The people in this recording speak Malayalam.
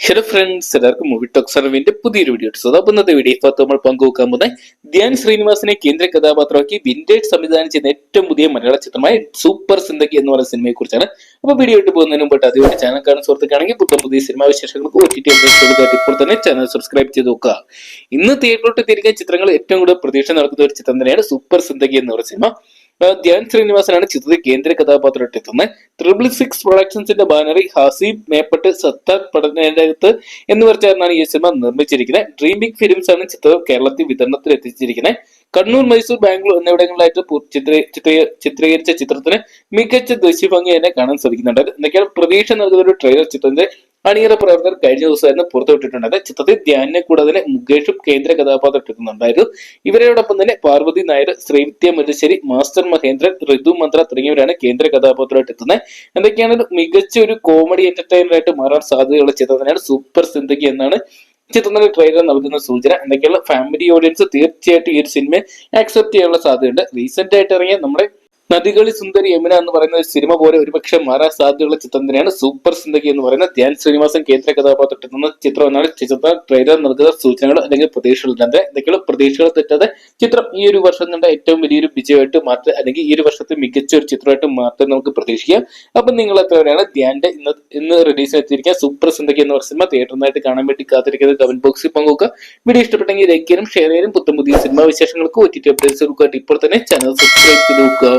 ഹലോ ഫ്രണ്ട്സ് എല്ലാവർക്കും മൂവി ടോക് സർവിന്റെ പുതിയൊരു വീഡിയോ അപ്പോൾ ഇന്നത്തെ വീഡിയോ ഇപ്പോൾ നമ്മൾ പങ്കുവെക്കാൻ പോകുന്നത് ധ്യാൻ ശ്രീനിവാസിനെ കേന്ദ്ര കഥാപാത്രമാക്കി വിന്റേജ് സംവിധാനം ചെയ്യുന്ന ഏറ്റവും പുതിയ മലയാള ചിത്രമായ സൂപ്പർ സിന്ദഗി എന്ന് പറയുന്ന സിനിമയെ കുറിച്ചാണ്. അപ്പോൾ വീഡിയോ ഇട്ട് പോകുന്നതിന് മുമ്പായിട്ട് അതുകൊണ്ട് ചാനൽ കാണുന്ന സുഹൃത്തുക്കാണെങ്കിൽ പുതിയ പുതിയ സിനിമാ വിശേഷങ്ങൾക്ക് ഒ ടി ടി ഇപ്പോൾ തന്നെ ചാനൽ സബ്സ്ക്രൈബ് ചെയ്ത് നോക്കുക. ഇന്ന് തിയേറ്ററിലോട്ട് തിരികെ ചിത്രങ്ങൾ ഏറ്റവും കൂടുതൽ പ്രതീക്ഷ നടക്കുന്ന ഒരു ചിത്രം തന്നെയാണ് സൂപ്പർ സിന്ദഗി എന്ന് പറയുന്ന സിനിമ ധ്യാൻ ശ്രീനിവാസനാണ് ചിത്രത്തിൽ കേന്ദ്ര കഥാപാത്രമായിട്ട് എത്തുന്നത്. ട്രിപ്പിൾ സിക്സ് പ്രൊഡക്ഷൻസിന്റെ ബാനറിൽ ഹസീബ് മേപ്പട്ട് സത്താർ പഠനരംഗത്ത് എന്നിവർ ചേർന്നാണ് ഈ സിനിമ നിർമ്മിച്ചിരിക്കുന്നത്. ഡ്രീം ബിഗ് ഫിലിംസ് ആണ് ചിത്രം കേരളത്തിൽ വിതരണത്തിൽ എത്തിച്ചിരിക്കുന്നത് കണ്ണൂർ മൈസൂർ ബാംഗ്ലൂർ എന്നിവിടങ്ങളിലായിട്ട് ചിത്രീകരിച്ച ചിത്രത്തിന് മികച്ച ദൃശ്യഭംഗി തന്നെ കാണാൻ സാധിക്കുന്നുണ്ട്. എന്തൊക്കെയാണ്? പ്രതീക്ഷ നൽകുന്ന ഒരു ട്രെയിലർ ചിത്രത്തിന്റെ അണിയറ പ്രവർത്തകർ കഴിഞ്ഞ ദിവസമായിരുന്നു പുറത്തുവിട്ടിട്ടുണ്ടായത്. ചിത്രത്തിൽ ധ്യാനിനെ കൂടാതെ മുകേഷും കേന്ദ്ര കഥാപാത്രം എത്തുന്നുണ്ടായിരുന്നു ഇവരോടൊപ്പം തന്നെ പാർവതി നായർ ശ്രീവിദ്യ മുല്ലശ്ശേരി മാസ്റ്റർ മഹേന്ദ്രൻ ഋതു മന്ത്ര തുടങ്ങിയവരാണ് കേന്ദ്ര കഥാപാത്രമായിട്ട് എത്തുന്നത്. എന്തൊക്കെയാണ് മികച്ച ഒരു കോമഡി എന്റർടൈനർ ആയിട്ട് മാറാൻ സാധ്യതയുള്ള ചിത്രം തന്നെയാണ് സൂപ്പർ സിന്ദഗി എന്നാണ് ചിത്രത്തിന്റെ ട്രെയിലർ നൽകുന്ന സൂചന. എന്തൊക്കെയുള്ള ഫാമിലി ഓഡിയൻസ് തീർച്ചയായിട്ടും ഈ ഒരു സിനിമയെ അക്സെപ്റ്റ് ചെയ്യാനുള്ള സാധ്യതയുണ്ട്. റീസെന്റ് ആയിട്ട് ഇറങ്ങിയ നമ്മുടെ നദികളി സുന്ദരി യമുന എന്ന് പറയുന്ന ഒരു സിനിമ പോലെ ഒരുപക്ഷെ മാറാൻ സാധ്യതയുള്ള ചിത്രം തന്നെയാണ് സൂപ്പർ സിന്ദഗി എന്ന് പറയുന്ന ധ്യാൻ ശ്രീനിവാസൻ കേന്ദ്ര കഥാപാത്രത്തിൽ നിന്ന് ചിത്രം എന്നാണ് ചിത്രത്തിന് ട്രെയിലർ നൽകുന്ന സൂചനകൾ അല്ലെങ്കിൽ പ്രതീക്ഷകൾ തന്നെ എന്തൊക്കെയുള്ള പ്രതീക്ഷകൾ തെറ്റാതെ ചിത്രം ഈ ഒരു വർഷം കണ്ട ഏറ്റവും വലിയൊരു വിജയമായിട്ട് മാറ്റി അല്ലെങ്കിൽ ഈ ഒരു വർഷത്തെ മികച്ച ഒരു ചിത്രമായിട്ട് മാറ്റം നമുക്ക് പ്രതീക്ഷിക്കാം. അപ്പൊ നിങ്ങൾ എത്രയാണ് ധ്യാന്റെ ഇന്ന് ഇന്ന് റിലീസ് എത്തിയിരിക്കുക സൂപ്പർ സിന്ദഗി എന്ന് സിനിമ തിയേറ്ററിനായിട്ട് കാണാൻ വേണ്ടി കാത്തിരിക്കുന്നത് കമന്റ് ബോക്സിൽ പങ്കുവെക്കുക. വീഡിയോ ഇഷ്ടപ്പെട്ടെങ്കിൽ ലൈക്ക് ചെയ്യാനും ഷെയർ ചെയ്യാനും പുത്തം പുതിയ സിനിമാ വിശേഷങ്ങൾക്ക് ഒ ടി ടി അപ്ഡേറ്റ്സ് ഇപ്പോൾ തന്നെ ചാനൽ സബ്സ്ക്രൈബ് ചെയ്ത് നോക്കുക.